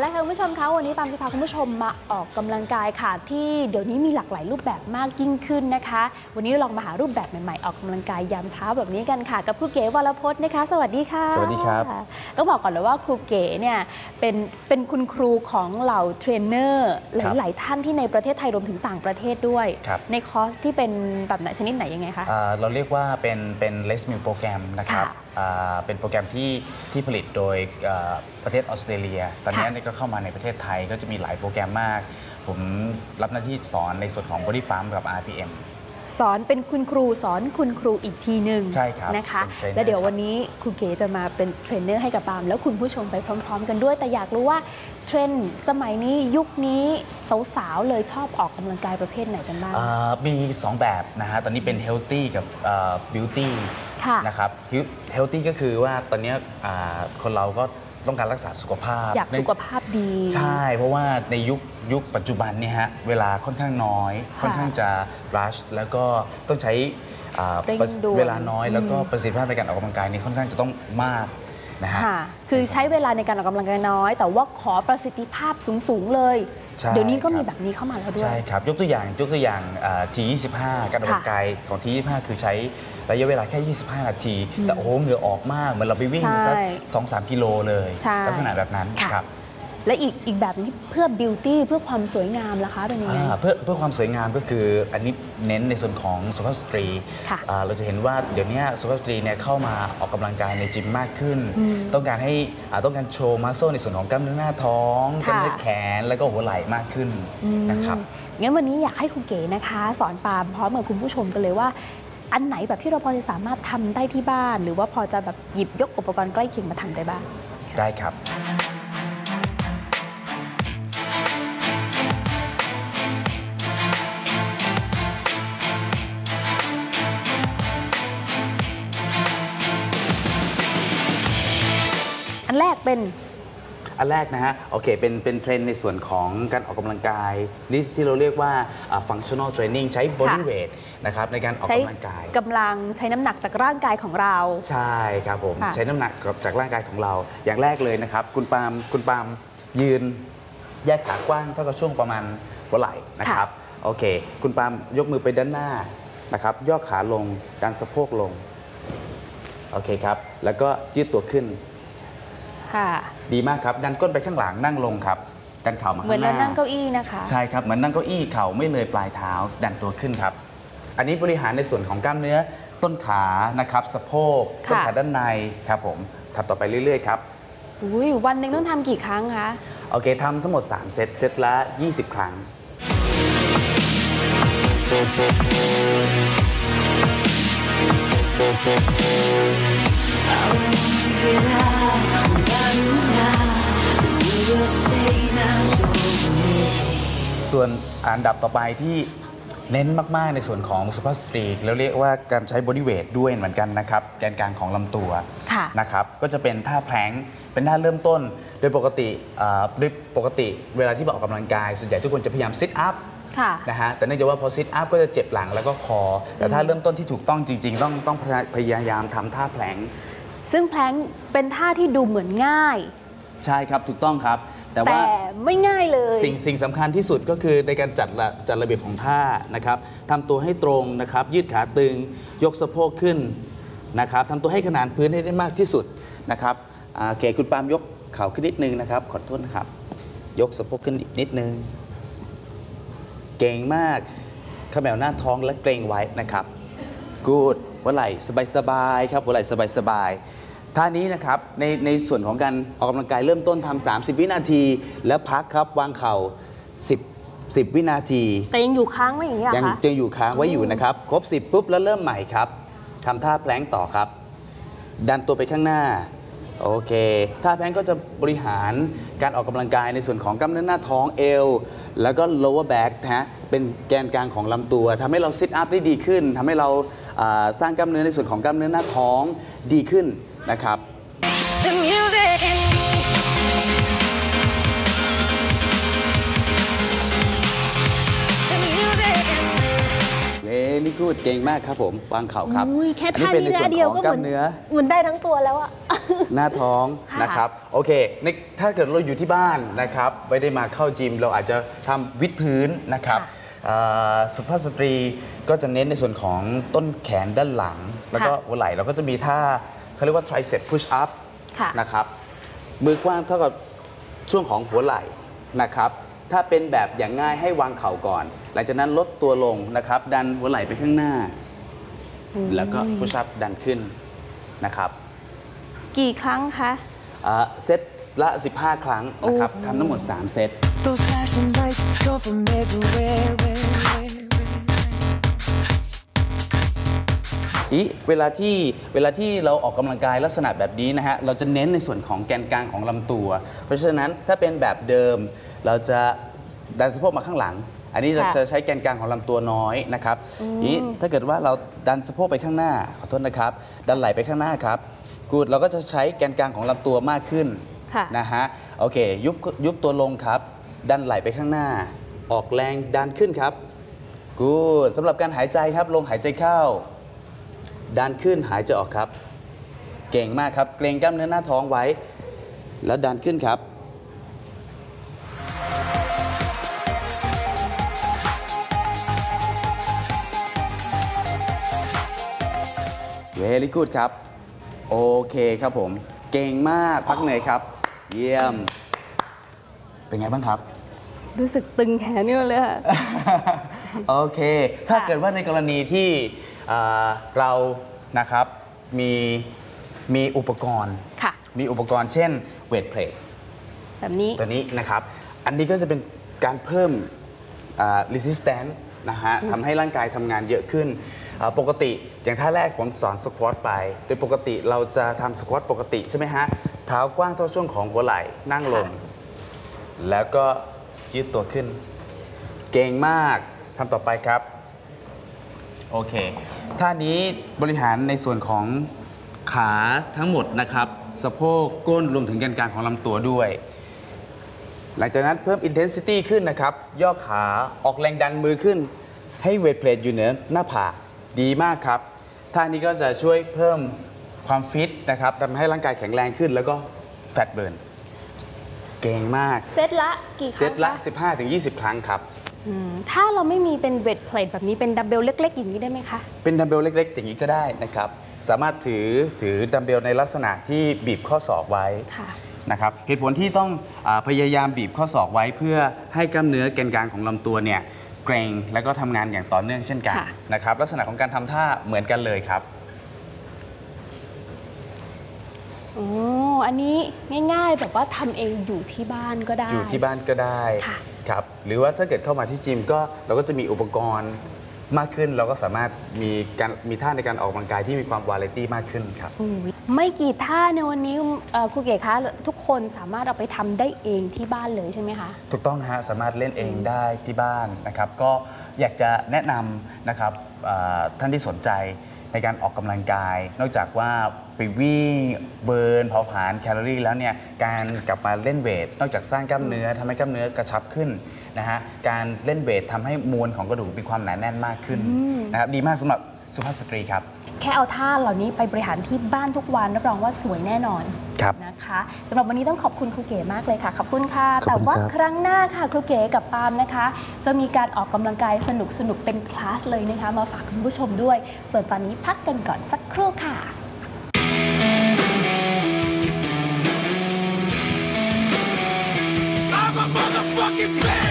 เอาละค่ะคุณผู้ชมคะวันนี้ตามจะพาคุณผู้ชมมาออกกำลังกายค่ะ ที่เดี๋ยวนี้มีหลากหลายรูปแบบมากยิ่งขึ้นนะคะ วันนี้เราลองมาหารูปแบบใหม่ๆ ออกกำลังกายยามเช้าแบบนี้กันค่ะ กับครูเก๋วรพจน์นะคะ สวัสดีค่ะ สวัสดีครับต้องบอกก่อนเลยว่าครูเก๋เนี่ยเป็นเป็นคุณครูของเหล่าเทรนเนอร์หลายๆท่านที่ในประเทศไทยรวมถึงต่างประเทศด้วยครับในคอร์สที่เป็นแบบไหนชนิดไหนยังไงคะอ่าเราเรียกว่าเป็นเป็นเลสมิลโปรแกรมนะครับค่ะอ่า เป็นโปรแกรมที่ที่ผลิตโดยอ่าประเทศออสเตรเลีย ตอนนี้ค่ะเนี่ยก็เข้ามาในประเทศไทยก็จะมีหลายโปรแกรมมาก ผมรับหน้าที่สอนในส่วนของ Body Pump กับ RPM สอนเป็นคุณครูสอนคุณครูอีกทีหนึ่งใช่ครับนะคะเป็นเทรนเนอร์แล้วเดี๋ยววันนี้ครูเก๋จะมาเป็นเทรนเนอร์ให้กับปาล์มแล้วคุณผู้ชมไปพร้อม ๆ กันด้วย แต่อยากรู้ว่า เทรนด์สมัยนี้ยุคนี้สาวๆเลยชอบออกกำลังกายประเภทไหนกันบ้าง อ่ามี 2 แบบนะฮะ ตอนนี้เป็น Healthy กับอ่า Beauty ค่ะนะครับ Healthy ก็คือว่าตอนเนี้ยอ่าคนเราก็ต้องการรักษาสุขภาพอยากสุขภาพดี ใช่ เพราะว่าในยุคยุคปัจจุบันเนี่ยฮะ เวลาค่อนข้างน้อย ค่ะค่อนข้างจะรัชแล้วก็ต้องใช้อ่าเร่งประด่วน เวลาน้อยแล้วก็ประสิทธิภาพในการออกกำลังกายนี่ค่อนข้างจะต้องมาก นะฮะค่ะคือใช้เวลาในการออกกำลังกายน้อย แต่ว่าขอประสิทธิภาพสูง ๆ เลย ใช่เดี๋ยวนี้ก็มีครับ แบบนี้เข้ามาแล้วด้วย ใช่ครับ ยกตัวอย่างยกตัวอย่างอ่า T25 การออกกำลังกายของ T25 คือใช้ระยะเวลาแค่ 25 นาที แต่โอ้โหเหงื่อออกมากเหมือนเราไปวิ่งใช่สัก2-3 กิโลเลย ใช่ลักษณะแบบนั้นค่ะ ครับ และอีกอีกแบบหนึงที่เพื่อบิวตี้เพื่อความสวยงามล่ะคะเป็นยังไง อ่าเพื่อเพื่อความสวยงามก็คืออันนี้เน้นในส่วนของสุภาพสตรีค่ะอ่าเราจะเห็นว่าเดี๋ยวนี้สุภาพสตรีเนี่ยเข้ามาออกกำลังกายในจิมมากขึ้น ต้องการให้อ่าต้องการโชว์มัสโซในส่วนของกล้ามเนื้อหน้าท้องกค่ะ ล้ามเนื้อแขนแล้วก็หัวไหล่มากขึ้นนะครับ งั้นวันนี้อยากให้ครูเก๋นะคะ สอนปาล์มพร้อมกับคุณผู้ชมกันเลยว่า อันไหนแบบที่เราพอจะสามารถทำได้ที่บ้าน หรือว่าพอจะแบบหยิบยกอุปกรณ์ใกล้เคียงมาทำได้บ้าง ได้ครับ เป็น อันแรกนะฮะ โอเค เป็นเป็นเทรนด์ในส่วนของการออกกำลังกายนี่ที่เราเรียกว่าอ่า functional training ใช้ body ค่ะ weight นะครับในการออกใช้กำลังกาย กำลังใช้น้ำหนักจากร่างกายของเรา ใช่ครับผม ค่ะ ใช้น้ำหนักจากร่างกายของเรา อย่างแรกเลยนะครับ คุณปาล์มคุณปาล์มยืนแยกขากว้างเท่ากับช่วงประมาณหัวไหล่นะครับโอเค คุณปาล์มยกมือไปด้านหน้านะครับย่อขาลงดันสะโพกลงโอเคครับ แล้วก็ยืดตัวขึ้น ค่ะ ดีมากครับ ดันก้นไปข้างหลังนั่งลงครับ ดันเข่ามาเหมือข้านงหเราน้า นั่งเก้าอี้นะคะ ใช่ครับเหมือนนั่งเก้าอี้เข่าไม่เลยปลายเท้าดันตัวขึ้นครับ อันนี้บริหารในส่วนของกล้ามเนื้อต้นขานะครับสะโพกต้นค่ะขาด้านในครับผมทำต่อไปเรื่อยๆครับอุ้ยวันหนึ่งต้องทำกี่ครั้งคะโอเคทำทั้งหมด 3 เซตเซตละ 20 ครั้ง ส่วนอันดับต่อไปที่เน้นมาก ๆ ในส่วนของสุภาพสตรีแล้วเรียกว่าการใช้บอดี้เวทด้วยเหมือนกันนะครับแกนกลางของลำตัวค่ะนะครับก็จะเป็นท่าแพลงก์เป็นท่าเริ่มต้น โดยปกติอ่าโดยปกติเวลาที่มาออกกำลังกาย ส่วนใหญ่ทุกคนจะพยายามซิทอัพค่ะนะฮะแต่เนื่องจากว่าพอซิทอัพก็จะเจ็บหลังแล้วก็คอ แต่ถ้าเริ่มต้นที่ถูกต้องจริง ๆ ต้องต้องพยายามทำท่าแพลงก์ ซึ่งแพลงก์เป็นท่าที่ดูเหมือนง่าย ใช่ครับถูกต้องครับ แต่ว่าแต่ไม่ง่ายเลย สิ่งสิ่งสำคัญที่สุดก็คือในการจัดระจัดระเบียบของท่านะครับทำตัวให้ตรงนะครับ ยืดขาตึง ยกสะโพกขึ้นนะครับทำตัวให้ขนานพื้นให้ได้มากที่สุดนะครับอ่าโอเคคุณปาล์มยกเข่าขึ้นนิดนึงนะครับขอโทษนะครับ ยกสะโพกขึ้นอีกนิดนึง เก่งมากเขมวหน้าท้องและเกรงไว้นะครับ กูดหัวไหล่สบายๆครับหัวไหล่สบายๆท่านี้นะครับในในส่วนของการออกกำลังกายเริ่มต้นทำ30 วินาที แล้วพักครับวางเข่า 10 10 วินาทีแต่ยังอยู่ค้างไว้อย่างนี้เหรยัองคะ ยังอยู่ค้างไว้อยู่นะครับ ครบ 10ปุ๊บแล้วเริ่มใหม่ครับทำท่าแพลงก์ต่อครับ ดันตัวไปข้างหน้า โอเค ท่าแพลงก์ก็จะบริหารการออกกำลังกายในส่วนของกล้ามเนื้อหน้าท้องเอว แล้วก็ lower back นะฮะเป็นแกนกลางของลำตัวทำให้เรา sit up ได้ดีขึ้นทำให้เราอ่า สร้างกล้ามเนื้อในส่วนของกล้ามเนื้อหน้าท้องดีขึ้นนะครับ The music in me. The music in me. นี่กูดเก่งมากครับผมวางเข่าครับอุ้ยแค่อัท่าเป็นนี้ในส่วท่านเดียวของก็กเหล้ามืมอนเนื้อเหมือนได้ทั้งตัวแล้วอะหน้าท้องค่ะนะครับโอเคในถ้าเกิดเราอยู่ที่บ้านนะครับไม่ได้มาเข้าจิมเราอาจจะทำวิดพื้นนะครับอ่า สุภาพสตรีก็จะเน้นในส่วนของต้นแขนด้านหลัง แล้วก็หัวไหล่เราก็จะมีท่าเขาเรียกว่า tricep push up ค่ะนะครับ มือกว้างเท่ากับช่วงของหัวไหล่นะครับ ถ้าเป็นแบบอย่างง่ายให้วางเข่าก่อน หลังจากนั้นลดตัวลงนะครับ ดันหัวไหล่ไปข้างหน้า แล้วก็ push up ดันขึ้นนะครับ กี่ครั้งคะอ่าเซตละ 15 ครั้งนะครับทำทั้งหมด 3 เซต Those flashing lights come from everywhere. where, where, where. อีเวลาที่เวลาที่เราออกกำลังกายลักษณะแบบนี้นะฮะเราจะเน้นในส่วนของแกนกลางของลำตัว เพราะฉะนั้นถ้าเป็นแบบเดิม เราจะดันสะโพกมาข้างหลัง อันนี้เราค่ะจะใช้แกนกลางของลำตัวน้อยนะครับนี้ถ้าเกิดว่าเราดันสะโพกไปข้างหน้าขอโทษนะครับ ดันไหล่ไปข้างหน้าครับกูดเราก็จะใช้แกนกลางของลำตัวมากขึ้นค่ะนะฮะโอเคยุบยุบตัวลงครับ ดันไหลไปข้างหน้า ออกแรงดันขึ้นครับกูดสำหรับการหายใจครับ ลงหายใจเข้า ดันขึ้นหายใจออกครับ เก่งมากครับ เกรงกล้ามเนื้อหน้าท้องไว้ แล้วดันขึ้นครับเวลิกูดครับ โอเคครับผม เก่งมากพักเหนื่อยครับ เยี่ยม เป็นไงบ้างครับ รู้สึกตึงแขนนี่เลยค่ะ โอเค ถ้าค่ะเกิดว่าในกรณีที่อ่าเรานะครับมีมีอุปกรณ์ ค่ะ มีอุปกรณ์เช่นเวทเพลทแบบนี้ ตัวนี้นะครับ อันนี้ก็จะเป็นการเพิ่มอ่า resistance นะฮะทำให้ร่างกายทำงานเยอะขึ้นอ่าปกติอย่างท่าแรกผมสอนสควอตไป โดยปกติเราจะทำสควอตปกติใช่ไหมฮะ เท้ากว้างเท่าช่วงของหัวไหล่นั่งลง แล้วก็ยืดตัวขึ้น เก่งมากทำต่อไปครับ โอเค ท่านี้บริหารในส่วนของขาทั้งหมดนะครับ สะโพกก้นรวมถึงแกนกลางของลำตัวด้วย หลังจากนั้นเพิ่ม intensity ขึ้นนะครับ ย่อขาออกแรงดันมือขึ้น ให้เวทเพลทอยู่เหนือหน้าผากดีมากครับ ท่านี้ก็จะช่วยเพิ่มความฟิตนะครับทำให้ร่างกายแข็งแรงขึ้นแล้วก็แฟตเบิร์น เก่งมาก เซตละกี่คเซรั้ตงละคะ15-20 ครั้งครับ อืมถ้าเราไม่มีเป็นเวทเพลทแบบนี้เป็นดัมเบลเล็ก ๆ อย่างนี้ได้ไหมคะ เป็นดัมเบลเล็ก ๆ อย่างนี้ก็ได้นะครับ สามารถถือถือดัมเบลในลักษณะที่บีบข้อศอกไว้ค่ะ นะครับเหตุผลที่ต้องอาพยายามบีบข้อศอกไว้เพื่อให้กล้ามเนื้อแกนกลางของลำตัวเนี่ยเกร็งแล้วก็ทำงานอย่างต่อเนื่องเช่นกันค่ะ นะครับลักษณะของการทำท่าเหมือนกันเลยครับ โอ้ อันนี้ง่ายๆ แบบว่าทำเองอยู่ที่บ้านก็ได้ อยู่ที่บ้านก็ได้ค่ะ ครับหรือว่าถ้าเกิดเข้ามาที่จิมก็เราก็จะมีอุปกรณ์มากขึ้น เราก็สามารถมีการมีท่าในการออกกำลังกายที่มีความวาไรตี้มากขึ้นครับโอ้ยไม่กี่ท่าในวันนี้เอ่อครูเก๋คะทุกคนสามารถเอาไปทำได้เองที่บ้านเลยใช่ไหมคะ ถูกต้องนะฮะสามารถเล่นเองได้ที่บ้านนะครับ ก็อยากจะแนะนำนะครับอ่าท่านที่สนใจ ในการออกกำลังกาย นอกจากว่าไปวิ่งเบิร์นเผาผลาญแคลอรี่แล้วเนี่ยการกลับมาเล่นเวท นอกจากสร้างกล้ามเนื้อทำให้กล้ามเนื้อกระชับขึ้นนะฮะการเล่นเวททำให้มวลของกระดูกมีความหนาแน่นมากขึ้นนะครับดีมากสำหรับสุภาพสตรีครับ แค่เอาท่าเหล่านี้ไปบริหารที่บ้านทุกวันรับรองว่าสวยแน่นอนครับนะคะสำหรับวันนี้ต้องขอบคุณครูเก๋มากเลยค่ะ ขอบคุณค่ะ แต่ว่าครั้งหน้าค่ะครูเก๋กับปาล์มนะคะ จะมีการออกกำลังกายสนุกสนุกเป็นคลาสเลยนะคะ มาฝากคุณผู้ชมด้วย ส่วนตอนนี้พักกันก่อนสักครู่ค่ะ I'm a.